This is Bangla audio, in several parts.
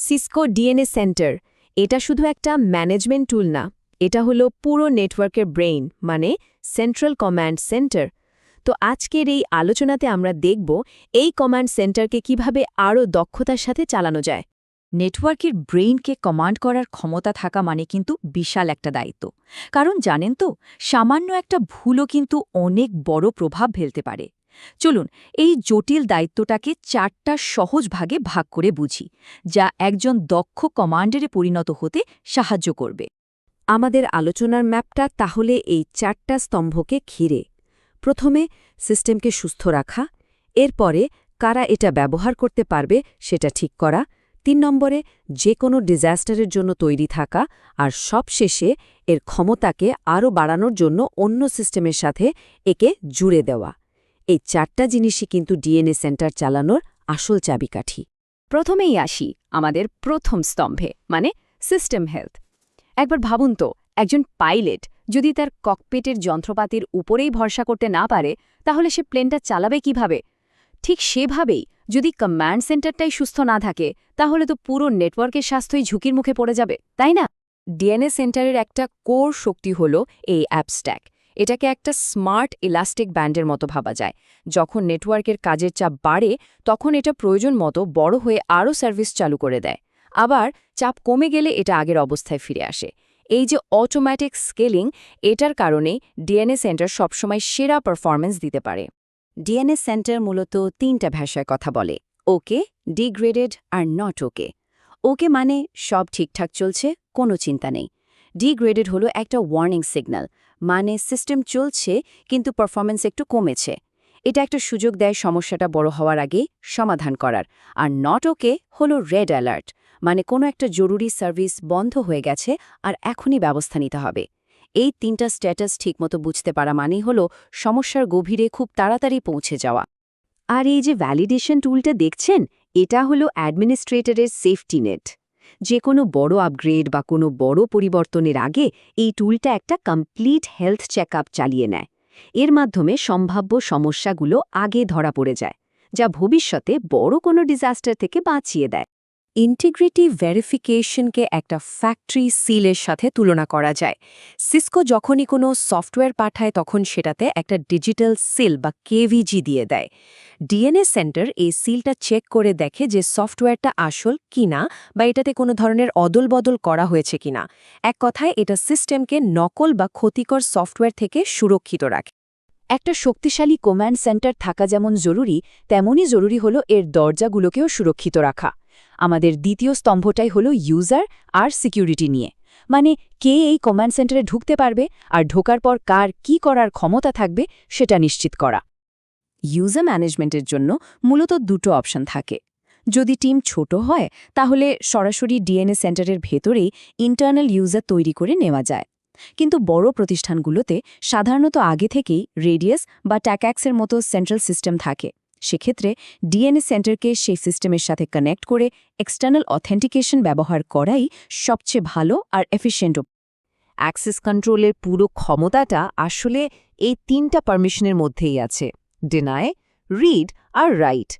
সিসকো ডিএনএ সেন্টার এটা শুধু একটা ম্যানেজমেন্ট টুল না, এটা হলো পুরো নেটওয়ার্কের ব্রেইন মানে সেন্ট্রাল কমান্ড সেন্টার তো আজকের এই আলোচনাতে আমরা দেখব এই কমান্ড সেন্টারকে কীভাবে আরও দক্ষতার সাথে চালানো যায়। নেটওয়ার্কের ব্রেইনকে কমান্ড করার ক্ষমতা থাকা মানে কিন্তু বিশাল একটা দায়িত্ব। কারণ জানেন তো, সামান্য একটা ভুলও কিন্তু অনেক বড় প্রভাব ফেলতে পারে। চলুন, এই জটিল দায়িত্বটাকে চারটা সহজ ভাগে ভাগ করে বুঝি, যা একজন দক্ষ কমান্ডারে পরিণত হতে সাহায্য করবে। আমাদের আলোচনার ম্যাপটা তাহলে এই চারটা স্তম্ভকে ঘিরে। প্রথমে সিস্টেমকে সুস্থ রাখা, এরপরে কারা এটা ব্যবহার করতে পারবে সেটা ঠিক করা, তিন নম্বরে যে কোনো ডিজাস্টারের জন্য তৈরি থাকা, আর সবশেষে এর ক্ষমতাকে আরও বাড়ানোর জন্য অন্য সিস্টেমের সাথে একে জুড়ে দেওয়া। এই চারটা জিনিসই কিন্তু ডিএনএ সেন্টার চালানোর আসল চাবিকাঠি। প্রথমেই আসি আমাদের প্রথম স্তম্ভে মানে সিস্টেম হেলথ একবার ভাবুন তো, একজন পাইলট যদি তার ককপেটের যন্ত্রপাতির উপরেই ভরসা করতে না পারে, তাহলে সে প্লেনটা চালাবে কীভাবে? ঠিক সেভাবেই যদি কমান্ড সেন্টারটাই সুস্থ না থাকে, তাহলে তো পুরো নেটওয়ার্কের স্বাস্থ্যই ঝুঁকির মুখে পড়ে যাবে, তাই না? ডিএনএ সেন্টারের একটা কোর শক্তি হল এই অ্যাপস্ট্যাক এটাকে একটা স্মার্ট, ইলাস্টিক ব্যান্ডের মতো ভাবা যায়। যখন নেটওয়ার্কের কাজের চাপ বাড়ে, তখন এটা প্রয়োজন মতো বড় হয়ে আরও সার্ভিস চালু করে দেয়। আবার চাপ কমে গেলে এটা আগের অবস্থায় ফিরে আসে। এই যে অটোম্যাটিক স্কেলিং, এটার কারণে ডিএনএ সেন্টার সবসময় সেরা পারফরমেন্স দিতে পারে। ডিএনএ সেন্টার মূলত তিনটা ভাষায় কথা বলে, ওকে, ডিগ্রেডেড আর নট ওকে। ওকে মানে সব ঠিকঠাক চলছে, কোনো চিন্তা নেই। ডিগ্রেডেড হলো একটা ওয়ার্নিং সিগন্যাল মানে সিস্টেম চলছে, কিন্তু পারফরমেন্স একটু কমেছে। এটা একটা সুযোগ দেয় সমস্যাটা বড় হওয়ার আগে সমাধান করার। আর নট ওকে হলো রেড অ্যালার্ট মানে কোনো একটা জরুরি সার্ভিস বন্ধ হয়ে গেছে আর এখনই ব্যবস্থা নিতে হবে। এই তিনটা স্ট্যাটাস ঠিকমতো বুঝতে পারা মানেই হল সমস্যার গভীরে খুব তাড়াতাড়ি পৌঁছে যাওয়া। আর এই যে ভ্যালিডেশন টুলটা দেখছেন, এটা হলো অ্যাডমিনিস্ট্রেটরের সেফটি নেট যে কোনো বড় আপগ্রেড বা কোনো বড় পরিবর্তনের আগে এই টুলটা একটা কমপ্লিট হেলথ চেক চালিয়ে নেয়। এর মাধ্যমে সম্ভাব্য সমস্যাগুলো আগে ধরা পড়ে যায়, যা ভবিষ্যতে বড় কোনো ডিজাস্টার থেকে বাঁচিয়ে দেয়। ইন্টিগ্রিটি ভেরিফিকেশনকে একটা ফ্যাক্টরি সিলের সাথে তুলনা করা যায়। সিসকো যখনই কোনো সফটওয়্যার পাঠায়, তখন সেটাতে একটা ডিজিটাল সিল বা কেভিজি দিয়ে দেয়। ডিএনএ সেন্টার এই সিলটা চেক করে দেখে যে সফটওয়্যারটা আসল কিনা বা এটাতে কোনো ধরনের অদল বদল করা হয়েছে কিনা। এক কথায়, এটা সিস্টেমকে নকল বা ক্ষতিকর সফটওয়্যার থেকে সুরক্ষিত রাখে। একটা শক্তিশালী কমান্ড সেন্টার থাকা যেমন জরুরি, তেমনই জরুরি হল এর দরজাগুলোকেও সুরক্ষিত রাখা। আমাদের দ্বিতীয় স্তম্ভটাই হল ইউজার আর সিকিউরিটি নিয়ে। মানে কে এই কমান্ড সেন্টারে ঢুকতে পারবে আর ঢোকার পর কার কি করার ক্ষমতা থাকবে সেটা নিশ্চিত করা। ইউজার ম্যানেজমেন্টের জন্য মূলত দুটো অপশন থাকে। যদি টিম ছোট হয়, তাহলে সরাসরি ডিএনএ সেন্টারের ভেতরেই ইন্টারনাল ইউজার তৈরি করে নেওয়া যায়। কিন্তু বড় প্রতিষ্ঠানগুলোতে সাধারণত আগে থেকেই রেডিয়াস বা ট্যাক্যাক্সের মতো সেন্ট্রাল সিস্টেম থাকে। সেক্ষেত্রে ডিএনএ সেন্টারকে সেই সিস্টেমের সাথে কানেক্ট করে এক্সটার্নাল অথেন্টিকেশন ব্যবহার করাই সবচেয়ে ভালো আর এফিশিয়েন্ট অ্যাক্সেস কন্ট্রোলের পুরো ক্ষমতাটা আসলে এই তিনটা পারমিশনের মধ্যেই আছে। ডিনায় রিড আর রাইট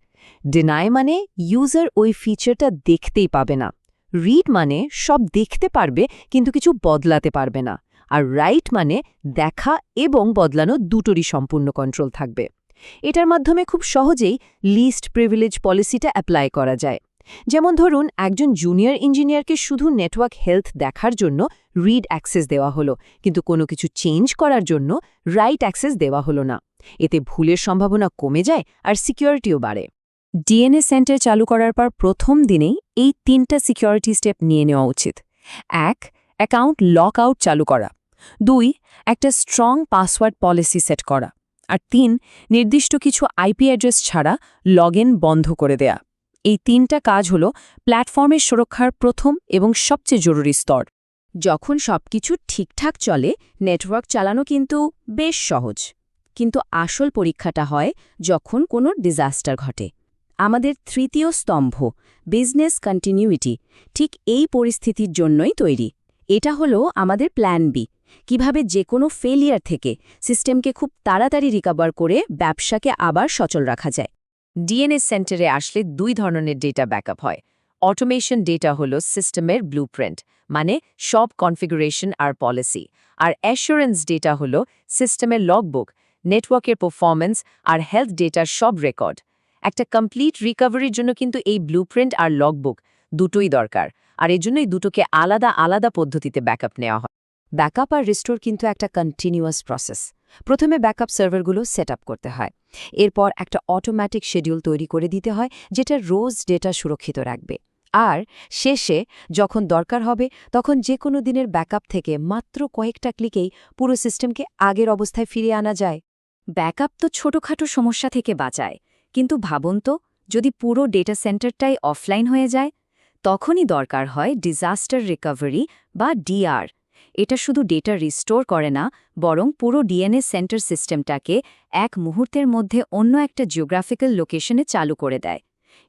ডিনায় মানে ইউজার ওই ফিচারটা দেখতেই পাবে না। রিড মানে সব দেখতে পারবে কিন্তু কিছু বদলাতে পারবে না। আর রাইট মানে দেখা এবং বদলানো দুটোরই সম্পূর্ণ কন্ট্রোল থাকবে। এটার মাধ্যমে খুব সহজেই লিস্ট প্রিভিলেজ পলিসিটা অ্যাপ্লাই করা যায়। যেমন ধরুন, একজন জুনিয়র ইঞ্জিনিয়ারকে শুধু নেটওয়ার্ক হেলথ দেখার জন্য রিড অ্যাক্সেস দেওয়া হলো, কিন্তু কোনো কিছু চেঞ্জ করার জন্য রাইট অ্যাক্সেস দেওয়া হলো না। এতে ভুলের সম্ভাবনা কমে যায় আর সিকিউরিটিও বাড়ে। ডিএনএ সেন্টার চালু করার পর প্রথম দিনেই এই তিনটা সিকিউরিটি স্টেপ নিয়ে নেওয়া উচিত। এক অ্যাকাউন্ট লক আউট চালু করা। দুই, একটা স্ট্রং পাসওয়ার্ড পলিসি সেট করা। আর তিন, নির্দিষ্ট কিছু আইপি অ্যাড্রেস ছাড়া লগ বন্ধ করে দেয়া। এই তিনটা কাজ হল প্ল্যাটফর্মের সুরক্ষার প্রথম এবং সবচেয়ে জরুরি স্তর। যখন সবকিছু ঠিকঠাক চলে, নেটওয়ার্ক চালানো কিন্তু বেশ সহজ। কিন্তু আসল পরীক্ষাটা হয় যখন কোনো ডিজাস্টার ঘটে। আমাদের তৃতীয় স্তম্ভ, বিজনেস কন্টিনিউইটি, ঠিক এই পরিস্থিতির জন্যই তৈরি। এটা হলো আমাদের প্ল্যান বি। কীভাবে যে কোনো ফেলিয়ার থেকে সিস্টেমকে খুব তাড়াতাড়ি রিকভার করে ব্যবসাকে আবার সচল রাখা যায়। ডিএনএস সেন্টারে আসলে দুই ধরনের ডেটা ব্যাকআপ হয়। অটোমেশন ডেটা হলো সিস্টেমের ব্লুপ্রিন্ট মানে সব কনফিগারেশন আর পলিসি আর অ্যাসুরেন্স ডেটা হলো সিস্টেমের লগবুক নেটওয়ার্কের পারফরম্যান্স আর হেলথ ডেটার সব রেকর্ড একটা কমপ্লিট রিকভারির জন্য কিন্তু এই ব্লুপ্রিন্ট আর লগবুক দুটোই দরকার। আর এজন্যই দুটোকে আলাদা আলাদা পদ্ধতিতে ব্যাকআপ নেওয়া হয়। ব্যাকআপ আর রিস্টোর কিন্তু একটা কন্টিনিউয়াস প্রসেস প্রথমে ব্যাকআপ সার্ভারগুলো সেট করতে হয়। এরপর একটা অটোম্যাটিক শিডিউল তৈরি করে দিতে হয়, যেটা রোজ ডেটা সুরক্ষিত রাখবে। আর শেষে যখন দরকার হবে, তখন যে কোনো দিনের ব্যাকআপ থেকে মাত্র কয়েকটা ক্লিকেই পুরো সিস্টেমকে আগের অবস্থায় ফিরিয়ে আনা যায়। ব্যাকআপ তো ছোটখাটো সমস্যা থেকে বাঁচায়, কিন্তু ভাবুন তো, যদি পুরো ডেটা সেন্টারটাই অফলাইন হয়ে যায়, তখনই দরকার হয় ডিজাস্টার রিকভারি বা ডিআর এটা শুধু ডেটা রিস্টোর করে না, বরং পুরো ডিএনএ সেন্টার সিস্টেমটাকে এক মুহূর্তের মধ্যে অন্য একটা জিওগ্রাফিক্যাল লোকেশনে চালু করে দেয়।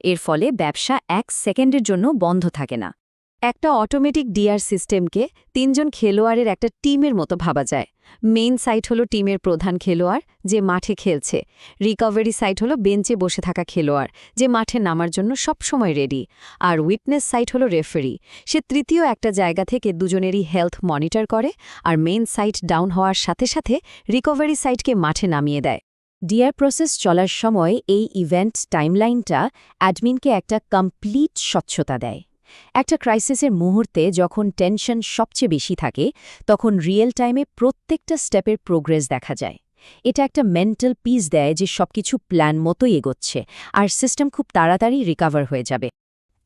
এর ফলে ব্যবসা এক সেকেন্ডের জন্য বন্ধ থাকে না। একটা অটোমেটিক ডিআর সিস্টেমকে তিনজন খেলোয়াড়ের একটা টিমের মতো ভাবা যায়। মেইন সাইট হলো টিমের প্রধান খেলোয়াড় যে মাঠে খেলছে। রিকভারি সাইট হলো বেঞ্চে বসে থাকা খেলোয়াড় যে মাঠে নামার জন্য সবসময় রেডি আর উইটনেস সাইট হলো রেফারি সে তৃতীয় একটা জায়গা থেকে দুজনেরই হেলথ মনিটর করে আর মেইন সাইট ডাউন হওয়ার সাথে সাথে রিকভারি সাইটকে মাঠে নামিয়ে দেয়। ডিআর প্রসেস চলার সময় এই ইভেন্ট টাইমলাইনটা অ্যাডমিনকে একটা কমপ্লিট স্বচ্ছতা দেয়। একটা ক্রাইসিসের মুহূর্তে যখন টেনশন সবচেয়ে বেশি থাকে, তখন রিয়েল টাইমে প্রত্যেকটা স্টেপের প্রোগ্রেস দেখা যায়। এটা একটা মেন্টাল পিস দেয় যে সবকিছু প্ল্যান মতোই এগোচ্ছে, আর সিস্টেম খুব তাড়াতাড়ি রিকাভার হয়ে যাবে।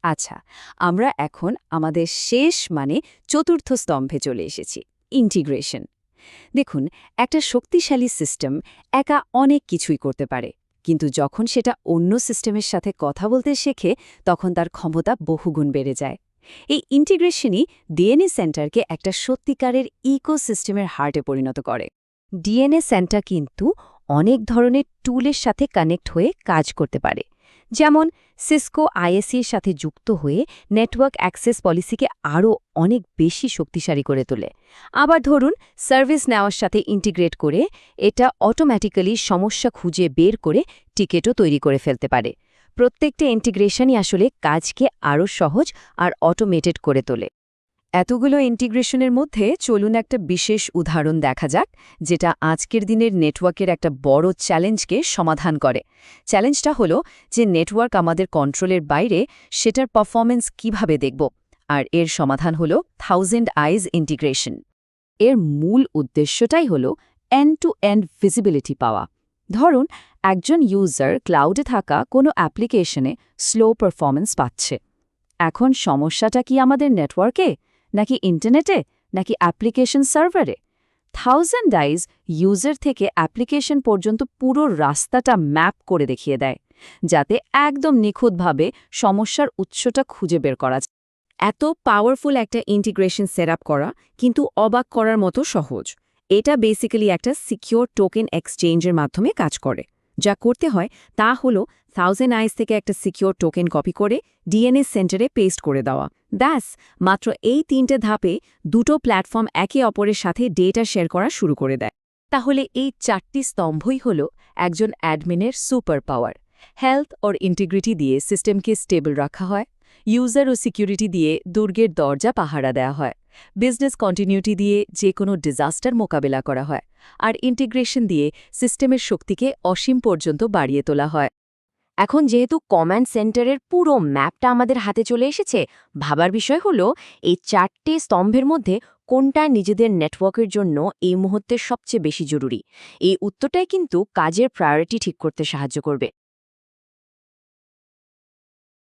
আচ্ছা আমরা এখন আমাদের শেষ মানে চতুর্থ স্তম্ভে চলে এসেছি, ইন্টিগ্রেশন। দেখুন, একটা শক্তিশালী সিস্টেম একা অনেক কিছুই করতে পারে কিন্তু যখন সেটা অন্য সিস্টেমের সাথে কথা বলতে শেখে, তখন তার ক্ষমতা বহুগুণ বেড়ে যায়। এই ইন্টিগ্রেশনই ডিএনএ সেন্টারকে একটা সত্যিকারের ইকোসিস্টেমের হার্টে পরিণত করে। ডিএনএ সেন্টার কিন্তু অনেক ধরনের টুলের সাথে কানেক্ট হয়ে কাজ করতে পারে। যেমন, সিসকো আইএসির সাথে যুক্ত হয়ে নেটওয়ার্ক অ্যাক্সেস পলিসিকে আরও অনেক বেশি শক্তিশালী করে তোলে। আবার ধরুন, সার্ভিস নেওয়ার সাথে ইন্টিগ্রেট করে এটা অটোম্যাটিক্যালি সমস্যা খুঁজে বের করে টিকেটও তৈরি করে ফেলতে পারে। প্রত্যেকটা ইন্টিগ্রেশনই আসলে কাজকে আরও সহজ আর অটোমেটেড করে তোলে। এতগুলো ইন্টিগ্রেশনের মধ্যে চলুন একটা বিশেষ উদাহরণ দেখা যাক, যেটা আজকের দিনের নেটওয়ার্কের একটা বড় চ্যালেঞ্জকে সমাধান করে। চ্যালেঞ্জটা হলো যে নেটওয়ার্ক আমাদের কন্ট্রোলের বাইরে সেটার পারফরমেন্স কীভাবে দেখব, আর এর সমাধান হলো থাউজেন্ড আইজ ইন্টিগ্রেশন। এর মূল উদ্দেশ্যটাই হল এন্ড টু এন্ড ভিজিবিলিটি পাওয়া। ধরুন, একজন ইউজার ক্লাউডে থাকা কোনো অ্যাপ্লিকেশনে স্লো পারফরমেন্স পাচ্ছে। এখন সমস্যাটা কি আমাদের নেটওয়ার্কে? নাকি ইন্টারনেটে নাকি অ্যাপ্লিকেশন সার্ভারে থাউজেন্ড ডাইজ ইউজার থেকে অ্যাপ্লিকেশন পর্যন্ত পুরো রাস্তাটা ম্যাপ করে দেখিয়ে দেয়, যাতে একদম নিখুঁতভাবে সমস্যার উৎসটা খুঁজে বের করা যায়। এত পাওয়ারফুল একটা ইন্টিগ্রেশন সেট করা কিন্তু অবাক করার মতো সহজ। এটা বেসিক্যালি একটা সিকিওর টোকেন এক্সচেঞ্জের মাধ্যমে কাজ করে। যা করতে হয় তা হলো থাউজেন্ড আইস থেকে একটা সিকিওর টোকেন কপি করে ডিএনএ সেন্টারে পেস্ট করে দেওয়া। ব্যাস, মাত্র এই তিনটে ধাপে দুটো প্ল্যাটফর্ম একে অপরের সাথে ডেটা শেয়ার করা শুরু করে দেয়। তাহলে এই চারটি স্তম্ভই হল একজন অ্যাডমিনের super power health or integrity দিয়ে সিস্টেমকে স্টেবল রাখা হয় ইউজার ও সিকিউরিটি দিয়ে দুর্গের দরজা পাহারা দেওয়া হয়। বিজনেস কন্টিনিউটি দিয়ে যে কোনো ডিজাস্টার মোকাবেলা করা হয়, আর ইন্টিগ্রেশন দিয়ে সিস্টেমের শক্তিকে অসীম পর্যন্ত বাড়িয়ে তোলা হয়। এখন যেহেতু কমান্ড সেন্টারের পুরো ম্যাপটা আমাদের হাতে চলে এসেছে, ভাবার বিষয় হলো এই চারটে স্তম্ভের মধ্যে কোনটা নিজেদের নেটওয়ার্কের জন্য এই মুহূর্তে সবচেয়ে বেশি জরুরি। এই উত্তরটাই কিন্তু কাজের প্রায়োরিটি ঠিক করতে সাহায্য করবে।